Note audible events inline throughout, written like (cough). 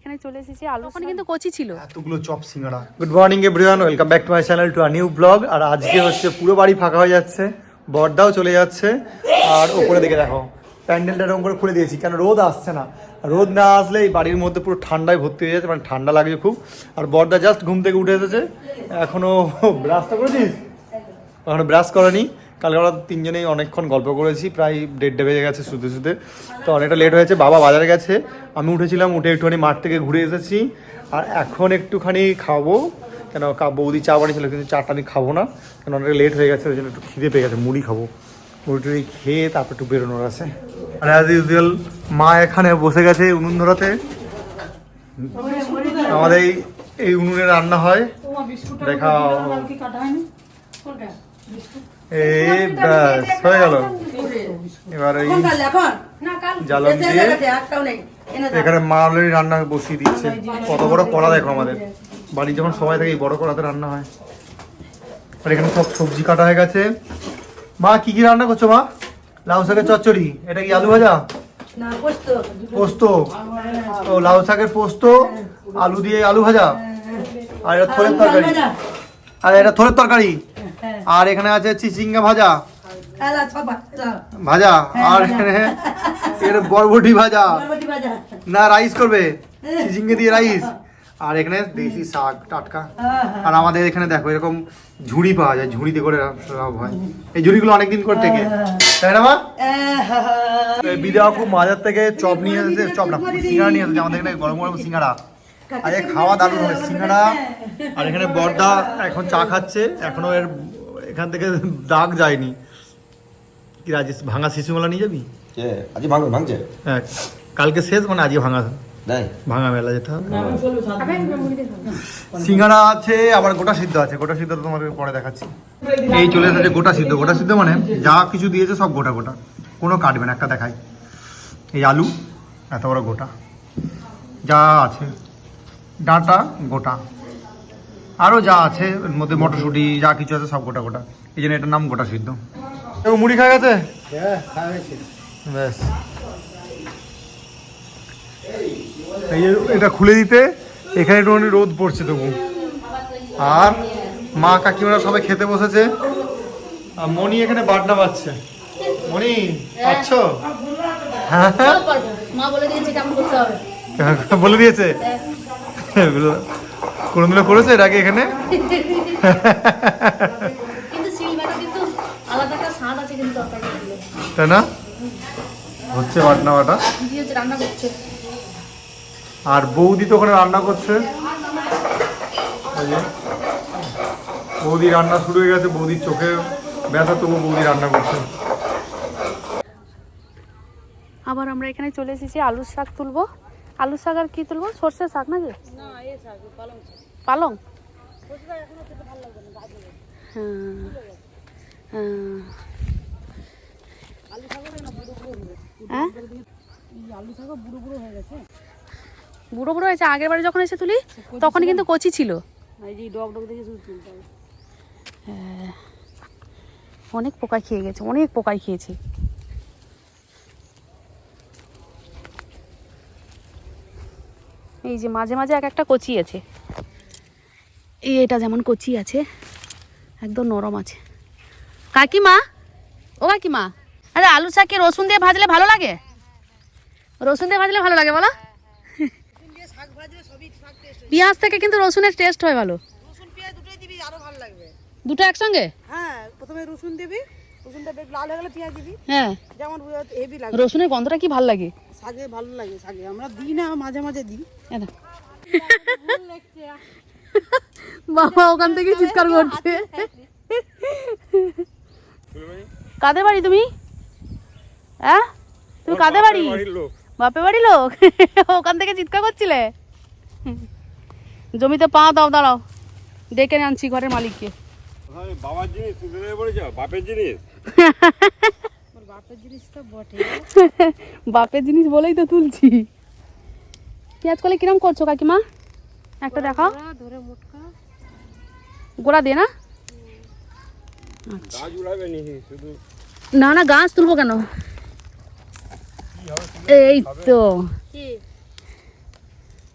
এখানে চলে এসেছি আলু ওখানে কিন্তু কচি ছিল। এতগুলো chop singara good morning everyone welcome back to my channel to a new blog আর আজকে হচ্ছে পুরো বাড়ি ফাঁকা হয়ে যাচ্ছে বর্দাও চলে যাচ্ছে। আর ওপরে দিকে দেখো প্যান্ডেলটা এরকম করে খুলে দিয়েছি কেন রোদ আসছে না। রোদ না আসলে এই বাড়ির মধ্যে পুরো ঠান্ডায় ভর্তি হয়ে যাচ্ছে মানে ঠান্ডা লাগছে খুব। আর বর্দা জাস্ট ঘুম থেকে উঠে এসেছে। এখনও (laughs) ব্রাশটা করেছিস? এখনও ব্রাশ করেনি? কালকে আমরা তিনজনেই অনেকক্ষণ গল্প করেছি প্রায় দেড়টা বেজে গেছে শুতে শুতে। তো অনেকটা লেট হয়েছে বাবা বাজারে গেছে। আমি উঠেছিলাম উঠে একটুখানি মাঠ থেকে ঘুরে এসেছি। আর এখন একটুখানি খাব। কেন কা- বৌদি চা বানিয়েছিল কিন্তু চাটা আমি খাব না। কেন অনেকটা লেট হয়ে গেছে ওই জন্য একটু খিদে পেয়ে গেছে মুড়ি খাব। মুড়ি টুড়ি খেয়ে তারপর একটু বেরোনোর আছে। আর অ্যাজ ইউজুয়াল মা এখানে বসে গেছে উনুন ধরাতে। আমাদের এই এই উনুনে রান্না হয়। দেখাও। এই ব্যাস হয়ে গেল। এবার এই জ্বালন দিয়ে এখানে মা অলরেডি রান্না বসিয়ে দিচ্ছে। কত বড় কড়া দেখো আমাদের। বাড়ি যখন সবাই থাকে এই বড় কড়াতে রান্না হয়। আর এখানে সব সবজি কাটা হয়ে গেছে। মা কি কি রান্না করছ মা? লাউ শাকের চচ্চড়ি। এটা কি আলু ভাজা? পোস্ত। ও লাউ শাকের পোস্ত আলু দিয়ে আলু ভাজা। আর এটা থোড়ের তরকারি। আর এটা থোড়ের তরকারি। আর এখানে আছে চিচিঙ্গা ভাজা। ভাজা? আর এখানে (laughs) এর বরবটি ভাজা। না রাইস করবে। চিচিঙ্গে দিয়ে রাইস আর এখানে দেশি শাক টাটকা। আর আমাদের এখানে দেখো এরকম ঝুড়ি পাওয়া যায় ঝুড়িতে করে সব হয়। এই ঝুড়িগুলো অনেকদিন করে থেকে তাই না মা? এই খুব মাজার থেকে চপ নিয়ে এসেছে চপ না সিঙ্গারা নিয়ে এসেছে আমাদের এখানে গরম গরম সিঙ্গারা। আজকে খাওয়া দারুণ হবে সিঙ্গারা। আর এখানে বর্দা এখন চা খাচ্ছে এখনও এর এখান থেকে দাগ যায়নি। কি রাজেশ ভাঙা শিশুমেলা নিয়ে যাবি? আজ ভাঙবে ভাঙছে? হ্যাঁ কালকে শেষ মানে আজকে ভাঙা ভাঙা মেলা যেতে হবে। সিঙ্গারা আছে আবার গোটা সিদ্ধ আছে গোটা সিদ্ধ তো তোমাকে পরে দেখাচ্ছি। এই চলে এসেছে গোটা সিদ্ধ গোটা সিদ্ধ মানে যা কিছু দিয়েছে সব গোটা গোটা কোনো কাটবে না একটা দেখাই। এই আলু এত বড় গোটা যা আছে। ডাঁটা গোটা। আরও যা আছে এর মধ্যে মটরশুঁটি যা কিছু আছে সব গোটা গোটা এই জন্য এটার নাম গোটা সিদ্ধ। কেউ মুড়ি খাওয়া গেছে? ব্যাস। এই এটা খুলে দিতে এখানে একটুখানি রোদ পড়ছে তবু। আর মা কাকিমারা সবাই খেতে বসেছে। আর মণি এখানে বাটনা বাজছে। মণি পাচ্ছ হ্যাঁ। হ্যাঁ মা বলে দিয়েছে কোনদিনও করেছে এর আগে এখানে? কিন্তু সিলভারটা কিন্তু আলাদা একটা স্বাদ আছে কিন্তু তরকারি দিলে তাই না? হচ্ছে বাটনা বাটা। আর বৌদি তো ওখানে রান্না করছে। বৌদি রান্না শুরু হয়ে গেছে বৌদির চোখে ব্যথা তবু বৌদি রান্না করছে। আবার আমরা এখানে চলে এসেছি আলুর শাক তুলবো। আলুর শাক আর কি তুলবো? সর্ষে শাক নাকি? পালং? বুড়ো বুড়ো হয়েছে আগের বারে যখন এসে তুলি তখন কিন্তু কচি ছিল। হ্যাঁ। অনেক পোকায় খেয়ে গেছে অনেক পোকায় খেয়েছে। এই যে মাঝে মাঝে এক একটা কচি আছে। এই এটা যেমন কচি আছে একদম নরম আছে। কাকিমা ও কাকিমা আরে আলু শাকে রসুন দিয়ে ভাজলে ভালো লাগে? রসুন দিয়ে ভাজলে ভালো লাগে বলো? পেঁয়াজ থেকে কিন্তু রসুনের টেস্ট হয় ভালো। রসুন পেঁয়াজ দুটোই দিবি আরও ভালো লাগবে। দুটো একসঙ্গে? হ্যাঁ প্রথমে রসুন দিবি রসুনটা বেশ লাল হয়ে গেলে পেঁয়াজ দিবি। হ্যাঁ। যেমন হেভি লাগে। রসুনের গন্ধটা কি ভালো লাগে? শাকে ভালো লাগে শাকে। আমরা দিই না মাঝে মাঝে দিই। দাও। (laughs) বাবা ওখান থেকে চিৎকার করছে। কাদের বাড়ি তুমি? হ্যাঁ তুমি কাদের বাড়ি? বাপের বাড়ি লোক। (laughs) ওখান থেকে চিৎকার করছিলে? জমিতে পা দাও দাঁড়াও। ডেকে আনছি ঘরের মালিককে। বাবার জিনিস তুই বলেছ বাপের জিনিস। বাপের জিনিস বলেই তো তুলছি। পেঁয়াজ কলে কিরম করছ কাকিমা? একটা দেখাও। গোড়া দে না। গাছ উড়াবে নি শুধু না না গাছ তুলবো কেন? এই তো।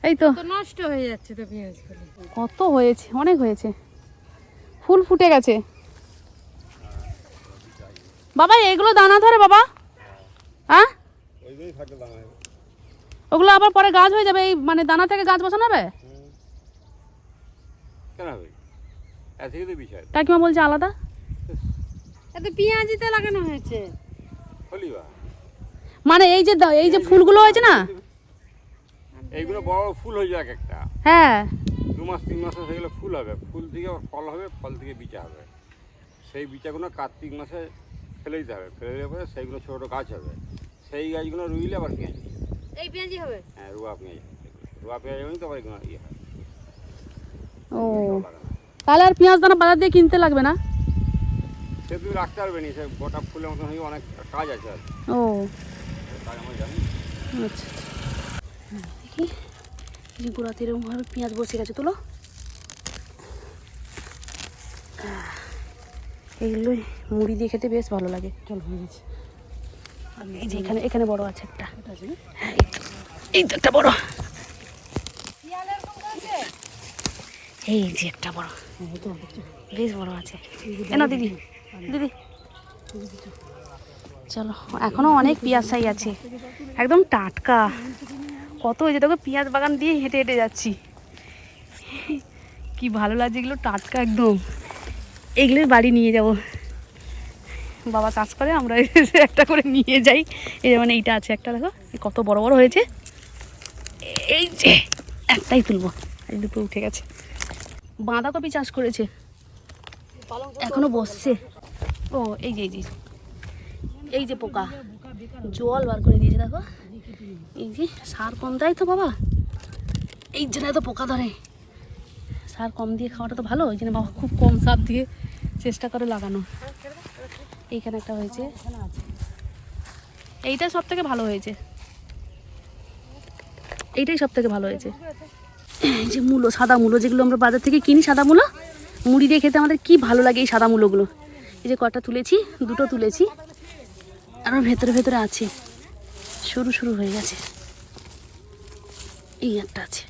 এই তো। তো নষ্ট হয়ে যাচ্ছে তো পেঁয়াজ কত হয়েছে অনেক হয়েছে। ফুল ফুটে গেছে। বাবা এগুলো দানা ধরে বাবা। হ্যাঁ? ওই থাকে দানা ওগুলো আবার পরে গাছ হয়ে যাবে এই মানে দানা থেকে গাছ বসানো হবে? কেন হবে? এত তো বিষয়। কাকিমা বলছে আলাদা। এত পেঁয়াজিতে লাগানো হয়েছে। হলি বা। মানে এই যে এই যে ফুলগুলো হয়েছে না? এইগুলো বড় বড় ফুল হয়ে যাক একটা। হ্যাঁ। দু মাস তিন মাসে সেগুলো ফুল হবে। ফুল থেকে ফল হবে ফল থেকে বিচা হবে। সেই বিচাগুলো কার্তিক মাসে ফেলে দিতে হবে। ফেলে দেওয়ার পরে সেইগুলো ছোটো ছোটো গাছ হবে। সেই গাছগুলো রুইলে আবার পেঁয়াজ হবে। এই পেঁয়াজি হবে? হ্যাঁ রুয়া পেঁয়াজ। রুয়া পেঁয়াজ হলেই তো আবার এগুলো ইয়ে হয় ও। তাহলে আর পেঁয়াজ দানা বাজার দিয়ে কিনতে লাগবে না? সে তুমি রাখতে পারবে না সে গোটা ফুলের মতন হয়ে অনেক কাজ আছে আর। ও। আচ্ছা দেখি গোড়াতে এরকমভাবে পেঁয়াজ বসে গেছে তুলো। এইগুলো মুড়ি দিয়ে খেতে বেশ ভালো লাগে। চল হয়ে গেছে। এই যে এখানে এখানে বড় আছে একটা। হ্যাঁ, এই তো- একটা বড়। এই যে একটা বড়। বেশ বড় আছে। এনা দিদি দিদি। চলো এখনও অনেক পেঁয়াজ সাই আছে। একদম টাটকা। কত যে দেখো পেঁয়াজ বাগান দিয়ে হেঁটে হেঁটে যাচ্ছি। কি ভালো লাগছে এগুলো টাটকা একদম। এগুলোই বাড়ি নিয়ে যাব। বাবা কাজ করে, আমরা (laughs) একটা করে নিয়ে যাই। এই যেমন এইটা আছে একটা, দেখো কত বড় বড় হয়েছে। এই যে, একটাই তুলবো। এই দুটো উঠে গেছে। বাঁধাকপি চাষ করেছে। এখনও বসছে। ও, এই যে এই যে। এই যে পোকা। জল বার করে দিয়েছে, দেখো। এই যে, সার কম দেয় তো বাবা। এই জন্য তো পোকা ধরে। সার কম দিয়ে খাওয়াটা তো ভালো, ওই জন্য বাবা খুব কম সার দিয়ে চেষ্টা করে লাগানো। এইখানে একটা হয়েছে। এইটা সব থেকে ভালো হয়েছে। এইটাই সব থেকে ভালো হয়েছে। এই যে মূলো, সাদা মূলো যেগুলো আমরা বাজার থেকে কিনি, সাদা মূলো, মুড়ি দিয়ে খেতে আমাদের কি ভালো লাগে এই সাদা মূলোগুলো। এই যে কটা তুলেছি, দুটো তুলেছি আরও ভেতরে ভেতরে আছে। শুরু শুরু হয়ে গেছে। এই একটা আছে।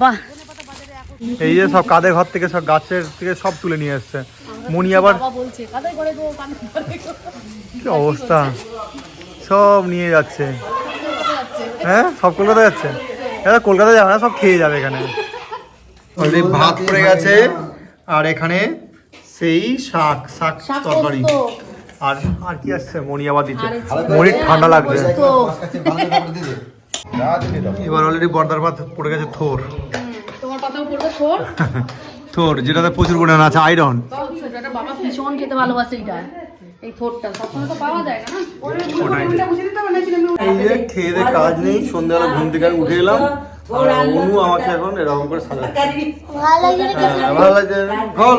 বাহ! এই যে সব কাদের ঘর থেকে সব গাছের থেকে সব তুলে নিয়ে এসছে। মনি আবার কি অবস্থা? সব নিয়ে যাচ্ছে। হ্যাঁ? সব কলকাতা যাচ্ছে? এরা কলকাতা যাবে না সব খেয়ে যাবে এখানে। ভাত পড়ে গেছে আর এখানে সেই শাক শাক তরকারি। আর আর কি আসছে? মনি আবার দিচ্ছে। মনির ঠান্ডা লাগবে এবার অলরেডি বর্দার ভাত পড়ে গেছে থোর। থোর যেটাতে প্রচুর পরিমাণে আছে আয়রন ছোটটা বাবা ভীষণ খেতে ভালোবাসে এটা। এই থোরটা সবসময় তো পাওয়া যায় না এই যে খেয়ে দিয়ে কাজ নেই সন্ধ্যাবেলা ঘুম থেকে উঠে এলাম আর অনু আমাকে এখন এরকম করে সাজাচ্ছে। হ্যাঁ, ভালো লাগছে। খোল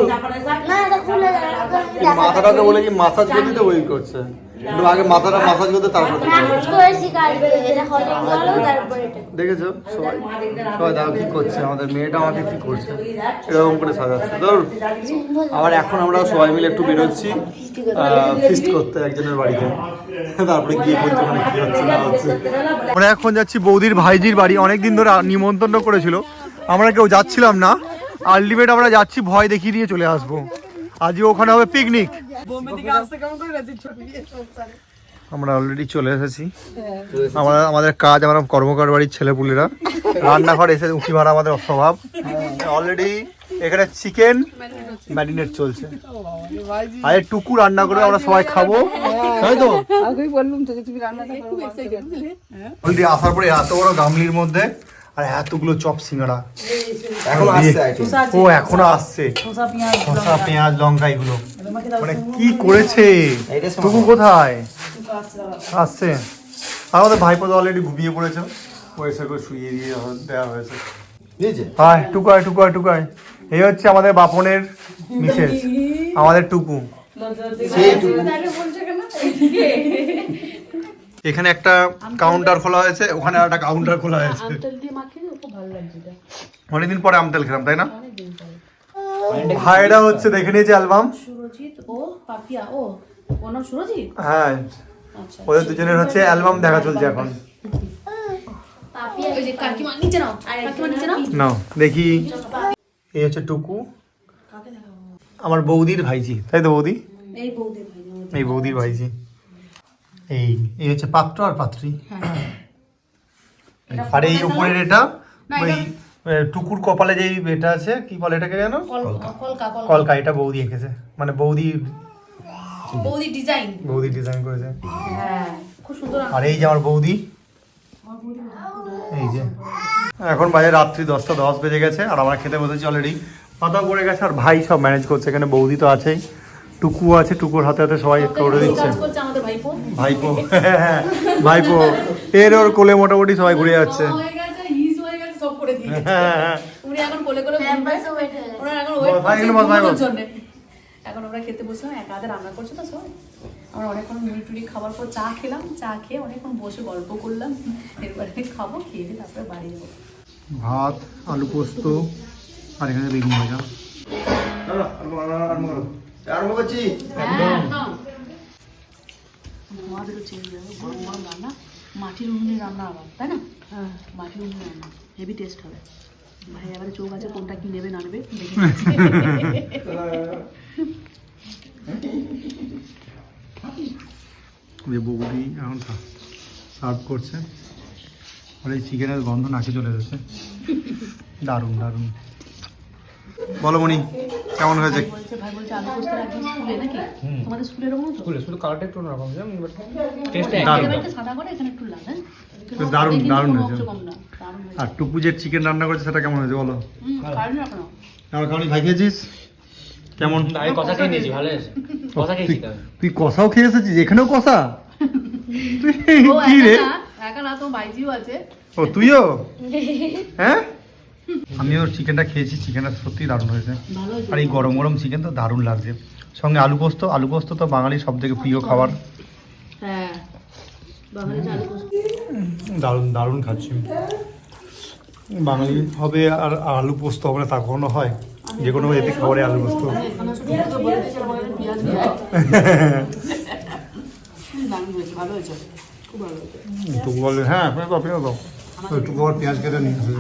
মাথাটাকে বলে কি মাসাজ করে দিতে ওই করছে। একটু আগে মাথাটা মাসাজ করতে তারপর দেখেছ? সবাই সবাই দেখো কি করছে আমাদের মেয়েটা আমাকে কি করছে? এরকম করে সাজাচ্ছে। ধর আবার এখন আমরা সবাই মিলে একটু বেরোচ্ছি ফিস্ট করতে একজনের বাড়িতে। তারপরে গিয়ে বলছি মানে কি হচ্ছে না হচ্ছে। আমরা এখন যাচ্ছি বৌদির ভাইজির বাড়ি। অনেক দিন ধরে নিমন্ত্রণ করেছিল। আমরা কেউ যাচ্ছিলাম না। আলটিমেট আমরা যাচ্ছি ভয় দেখিয়ে দিয়ে চলে আসব। আজকে ওখানে হবে পিকনিক আমরা অলরেডি চলে এসেছি। আমরা আমাদের কাজ আমরা কর্মকার বাড়ির ছেলেপুলেরা। রান্নাঘর এসে উঁকি মারা আমাদের স্বভাব অলরেডি এখানে চিকেন ম্যারিনেট চলছে। আর টুকু রান্না করে আমরা সবাই খাব। তাই তো? অলরেডি আসার পরে এত বড় গামলির মধ্যে আর এতগুলো চপ সিঙ্গাড়া। এখন আসছে ও এখনও আসছে। শসা পেঁয়াজ লঙ্কা। এগুলো। মানে কি করেছে। টুকু কোথায়? আসছে আর আমাদের ভাইপো তো অলরেডি ঘুমিয়ে পড়েছে। পয়সা করে শুয়ে দিয়ে দেওয়া হয়েছে। বুঝেছে আয় টুকু আয় টুকু আয় এই হচ্ছে আমাদের বাপনের মিসেস আমাদের টুকু। এখানে একটা কাউন্টার খোলা হয়েছে ওখানে একটা কাউন্টার খোলা হয়েছে। লাগছে এটা। অনেকদিন পরে আমতেল খেলাম তাই না? ভাইরা হচ্ছে দেখে নিয়েছে অ্যালবাম সুরজিৎ ও পাপিয়া ও ওর নাম সুরজিৎ? হ্যাঁ আচ্ছা ওদের দুজনের হচ্ছে অ্যালবাম দেখা চলছে এখন। ওই যে কাকিমা নিচে নাও। কাকিমা নিচে নাও। নাও দেখি। এই হচ্ছে টুকু। আমার বৌদির ভাইজি তাই তো বৌদি? এই বৌদির ভাইজি। এই এই হচ্ছে পাত্র আর পাত্রী। আর এই উপরের এটা ওই টুকুর কপালে যেই এটা আছে কি বলে এটাকে জানো কলকা। এটা বৌদি এঁকেছে। মানে বৌদি বৌদি ডিজাইন। বৌদি ডিজাইন করেছে। হ্যাঁ খুব সুন্দর আর এই যে আমার বৌদি। এই যে। এখন বাজে রাত্রি দশটা দশ বেজে গেছে আর আমার খেতে বসেছি অলরেডি পাতা পড়ে গেছে আর ভাই সব ম্যানেজ করছে এখানে বৌদি তো আছেই। টুকু আছে টুকুর হাতে হাতে সবাই করে দিচ্ছে। ভাইপো? ভাইপো। হ্যাঁ, ভাইপো। এর ওর কোলে মোটামুটি সবাই ঘুরে যাচ্ছে। হয়ে গেছে হিজ হয়ে গেছে সব করে দিয়েছে হ্যাঁ, হ্যাঁ। উনি এখন করছে আমরা খেতে বসলাম একা হাতে রান্না করছে তো সবাই। আমরা অনেকক্ষণ মুড়ি টুড়ি খাবার পর চা খেলাম চা খেয়ে অনেকক্ষণ বসে গল্প করলাম। এরপরে খাব খেয়ে দিয়ে তারপরে বাড়ি যাব। ভাত আলু পোস্ত আর এখানে বেগুন ভাজা। ধোঁয়া বেরোচ্ছে গরম গরম রান্না। মাটির উনুনে রান্না আবার তাই না? মাটির উনুনে রান্না। হেভি টেস্ট হবে। ভাই এবারে চোখ আছে কোনটা কি নেবে না নেবে। যে বৌদি (laughs) এখন সার্ভ করছে। আর এই চিকেনের গন্ধ নাকে চলে যাচ্ছে দারুণ দারুণ। বলো মনি কেমন হয়েছে? বলছে ভাই বলছে আলু পোস্ত একদম স্কুলে নাকি? তোমাদের স্কুলের ওরকম স্কুলে শুধু কালারটা একটু অন্যরকম টেস্টটা দারুণ এখানে একটা সাদা করে এখানে একটু লাল হ্যাঁ? দারুণ, দারুণ হয়েছে। আর টুকু যে চিকেন রান্না করেছে সেটা কেমন হয়েছে বলো? কারণ ভাই খেয়েছিস? কেমন? আমি কষা খেয়ে নিয়েছি ভালো আছে কষা খেয়েছি তুই কষাও খেয়ে এসেছিস? এখানেও কষা? তুই কি রে? একা না তো বাইজিও আছে। ও তুইও? (laughs) হ্যাঁ? আমিও চিকেনটা খেয়েছি চিকেনটা সত্যি দারুণ হয়েছে। আর এই গরম গরম চিকেন তো দারুণ লাগছে। সঙ্গে আলু পোস্ত আলু পোস্ত তো বাঙালির সব থেকে প্রিয় খাবার। হ্যাঁ দারুণ দারুণ খাচ্ছি। বাঙালি হবে আর আলু পোস্ত হবে না তা কখনো হয়? যে কোনো এতে খাবারে আলু পোস্ত। মুখে বলে হ্যাঁ পেঁয়াজ দাও পেঁয়াজ দাও। তো আবার পেঁয়াজ কেটে নিয়ে আসে।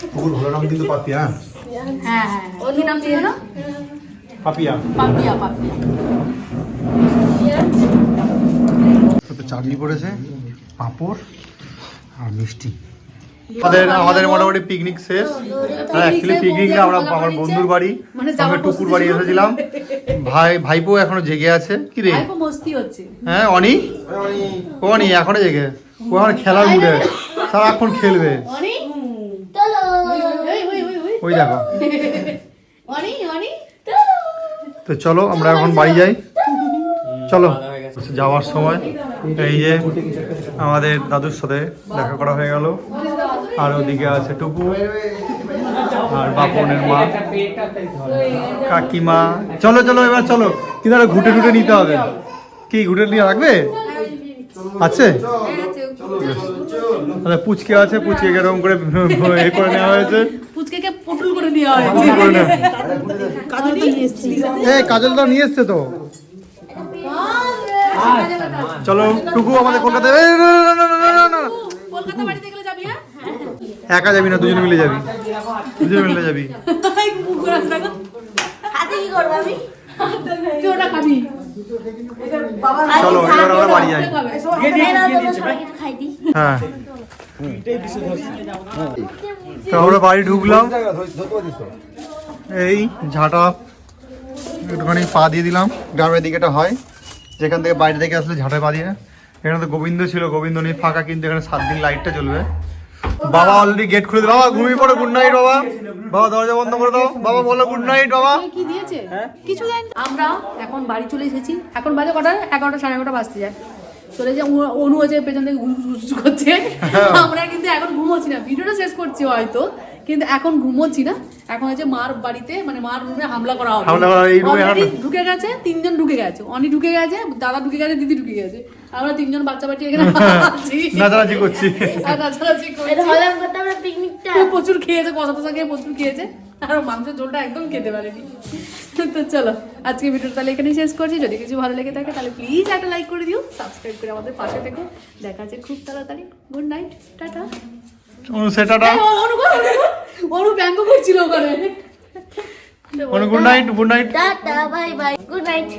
টুকুর ভালো নাম কিন্তু পাপিয়া হ্যাঁ? হ্যাঁ হ্যাঁ ও কি নাম পাপিয়া। পাপিয়া পাপিয়া। তো চাটনি পড়েছে পাঁপড় আর মিষ্টি। আমাদের আমাদের মোটামুটি পিকনিক শেষ। হ্যাঁ অ্যাকচুয়ালি পিকনিক না আমরা আমার বন্ধুর বাড়ি। মানে যাওয়ার টুকুর বাড়ি এসেছিলাম। ভাই ভাইপো এখনও জেগে আছে। কি রে? ভাইপো মস্তি হচ্ছে। হ্যাঁ অনি? ও অনি এখনও জেগে। ও এখন খেলার মুডে। সারাক্ষণ খেলবে। ওই দেখো। অনি অনি তো। চলো আমরা এখন বাড়ি যাই। চলো। যাওয়ার সময় এই যে আমাদের দাদুর সাথে দেখা করা হয়ে গেল। আর ওদিকে আছে টুকু আর বাপনের মা। কাকিমা। চলো চলো এবার চলো। কিন্তু আরও ঘুটে ঘুটে নিতে হবে। কি ঘুটে নিয়ে রাখবে? আছে? পুচকে আছে পুচকে এরকম করে এ করে নেওয়া হয়েছে। নেওয়া হয়েছে পুটুল কাজল তো নিয়ে এসেছি। এই কাজলটা নিয়ে এসছে তো। চলো টুকু আমাদের। কলকাতা বাড়িতে গেলে যাবি হ্যাঁ? একা যাবি না দুজনে মিলে যাবি। দুজনে মিলে যাবি। চলো এবার আমরা বাড়ি যাই। হ্যাঁ। তো আমরা বাড়ি ঢুকলাম। এই ঝাঁটা একটুখানি পা দিয়ে দিলাম গ্রামের দিকে এটা হয়। যেখান থেকে বাইরে থেকে আসলে ঝাঁটায় পা দিয়ে। এখানে তো গোবিন্দ ছিল গোবিন্দ নেই ফাঁকা কিন্তু এখানে সাত দিন লাইটটা চলবে বাবা অলরেডি গেট খুলে দিল। বাবা ঘুমিয়ে পড়ো গুড নাইট বাবা। বাবা দরজা বন্ধ করে দাও। বাবা বলো গুড নাইট বাবা। কি দিয়েছে? কিছু দেয়নি। আমরা এখন বাড়ি চলে এসেছি। এখন বাজে কটা? এগারোটা সাড়ে এগারোটা বাজতে যায়। চলে যে অনু- হচ্ছে পেছন থেকে ঘুষ করছে। আমরা কিন্তু এখন ঘুমোচ্ছি না। ভিডিওটা শেষ করছি হয়তো কিন্তু এখন ঘুমোচ্ছি না। এখন হচ্ছে মার বাড়িতে মানে মার রুমে হামলা করা হবে। ঢুকে গেছে তিনজন ঢুকে গেছে। অনি ঢুকে গেছে দাদা ঢুকে গেছে দিদি ঢুকে গেছে। আমরা তিনজন বাচ্চা বাচ্চা এখানে আছি। নাচানাচি করছি। আর নাচানাচি করছি। প্রচুর খেয়েছে কষা টসা খেয়ে প্রচুর খেয়েছে। আর মাংসের ঝোলটা একদম খেতে পারেনি। তো চলো আজকে ভিডিওটা তাহলে এখানেই শেষ করছি। যদি কিছু ভালো লেগে থাকে তাহলে প্লিজ একটা লাইক করে দিও সাবস্ক্রাইব করে আমাদের পাশে থেকো। দেখা আছে খুব তাড়াতাড়ি। Good night tata. অনু ব্যঙ্গ করছিল ওখানে। Good night good night tata bye bye good night